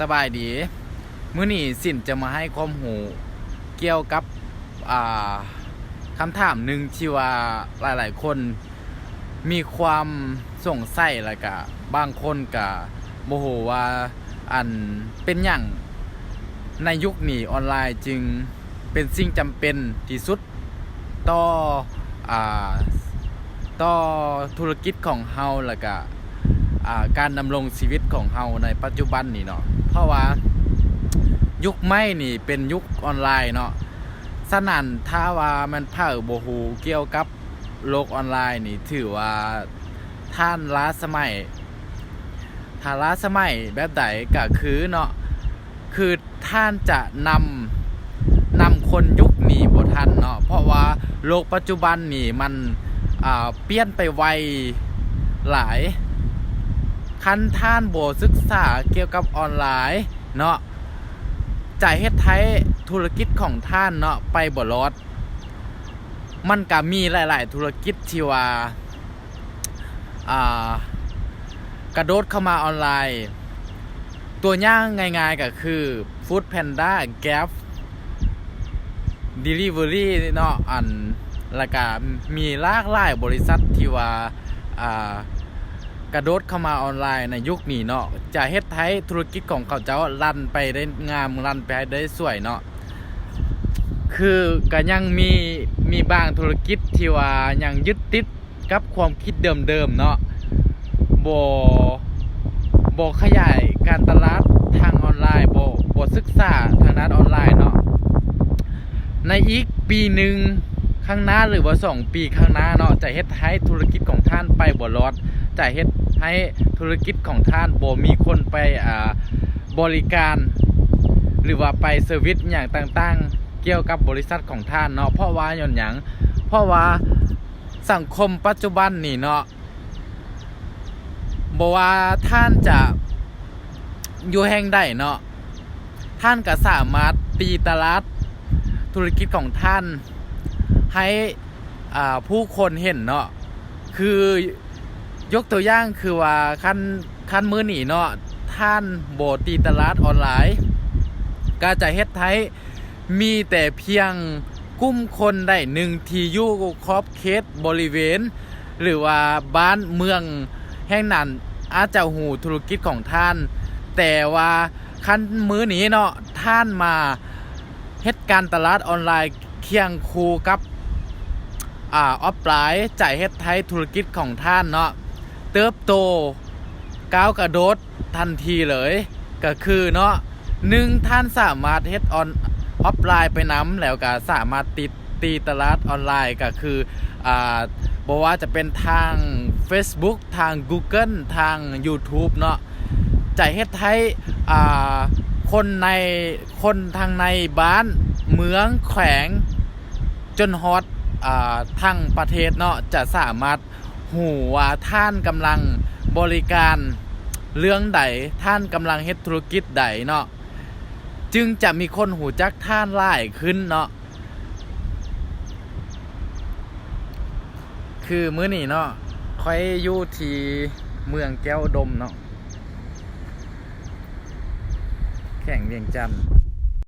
สบายดี มื้อนี้สินจะมาให้ความหูเกี่ยวกับคำถามหนึ่งที่ว่าหลาย ๆ คนมีความสงสัยแล้วก็บางคนก็โมโหว่าอันเป็นอย่างในยุคนี้ออนไลน์จึงเป็นสิ่งจำเป็นที่สุดต่ออต่อธุรกิจของเฮาแล้วก็ การดำรงชีวิตของเฮาในปัจจุบันนี่เนาะเพราะว่ายุคใหม่นี่เป็นยุคออนไลน์เนาะสนั่นถ้าว่ามันเผาบ่ฮู้เกี่ยวกับโลกออนไลน์นี่ถือว่าท่านล้าสมัยถ้าล้าสมัยแบบใดก็คือเนาะคือท่านจะนำนำคนยุคนี้บ่ทันเนาะเพราะว่าโลกปัจจุบันนี่มันเปลี่ยนไปไวหลาย คันท่านโบศึกษาเกี่ยวกับออนไลน์เนาะจะเฮ็ดไทยธุรกิจของท่านเนาะไปบ่รอดมันก็มีหลาย ๆ ธุรกิจที่ว่าอ่ากระโดดเข้ามาออนไลน์ ตัวย่างง่ายๆก็คือ Food Panda Gap Delivery เนาะอันแล้วก็มีหลากหลายบริษัทที่ว่าอ่า กระโดดเข้ามาออนไลน์ในยุคนี้เนาะจะเฮ็ดให้ธุรกิจของเขาเจ้ารันไปได้งามรันไปได้สวยเนาะคือก็ยังมีมีบางธุรกิจที่ว่ายังยึดติดกับความคิดเดิมๆเนาะโบ่บ่ขยายการตลาดทางออนไลน์โบ่บ่ศึกษาทางด้านออนไลน์เนาะในอีกปีหนึ่ง ข้างหน้าหรือว่าสองปีข้างหน้าเนาะจะเฮ็ดให้ธุรกิจของท่านไปบ่รอดจะเฮ็ดให้ธุรกิจของท่านบ่มีคนไปอ่าบริการ หรือว่าไปเซอร์วิสอย่างต่างๆ เกี่ยวกับบริษัทของท่านเนาะเพราะว่าหย่อนหยังเพราะว่าสังคมปัจจุบันนี่เนาะบ่ว่าท่านจะอยู่แห่งใดเนาะท่านก็สามารถตีตลาดธุรกิจของท่าน ให้ผู้คนเห็นเนาะคือยกตัวอย่างคือว่าขั้นขั้นมือหนีเนาะท่านโบตีตลาดออนไลน์ ก็จะเฮ็ดไทยมีแต่เพียงกลุ่มคนได้หนึ่งทีอยู่ขอบเขตบริเวณ หรือว่าบ้านเมืองแห่งนั้นอาจจะหูธุรกิจของท่าน แต่ว่าขั้นมือหนีเนาะท่านมาเฮ็ดการตลาดออนไลน์เคียงคูกับ อ่าออฟไลน์จ่ายเฮ็ดไทยธุรกิจของท่านเนาะเติบโตก้าวกระโดดทันทีเลยก็คือเนาะหนึ่งท่านสามารถเฮ็ดออนออฟไลน์ไปน้ำแล้วก็สามารถติดตีตลาดออนไลน์ก็คืออ่าบอกว่าจะเป็นทาง Facebook ทาง Google ทาง YouTube เนาะจะเฮ็ดให้อ่าคนในคนทางในบ้านเมืองแขวงจนฮอต ทั้งประเทศเนาะจะสามารถหูว่าท่านกำลังบริการเรื่องใดท่านกำลังเฮ็ดธุรกิจใดเนาะจึงจะมีคนหูจักท่านหลายขึ้นเนาะคือมื้อนี้เนาะค่อยอยู่ที่เมืองแก้วดมเนาะแข่งเวียงจันทน์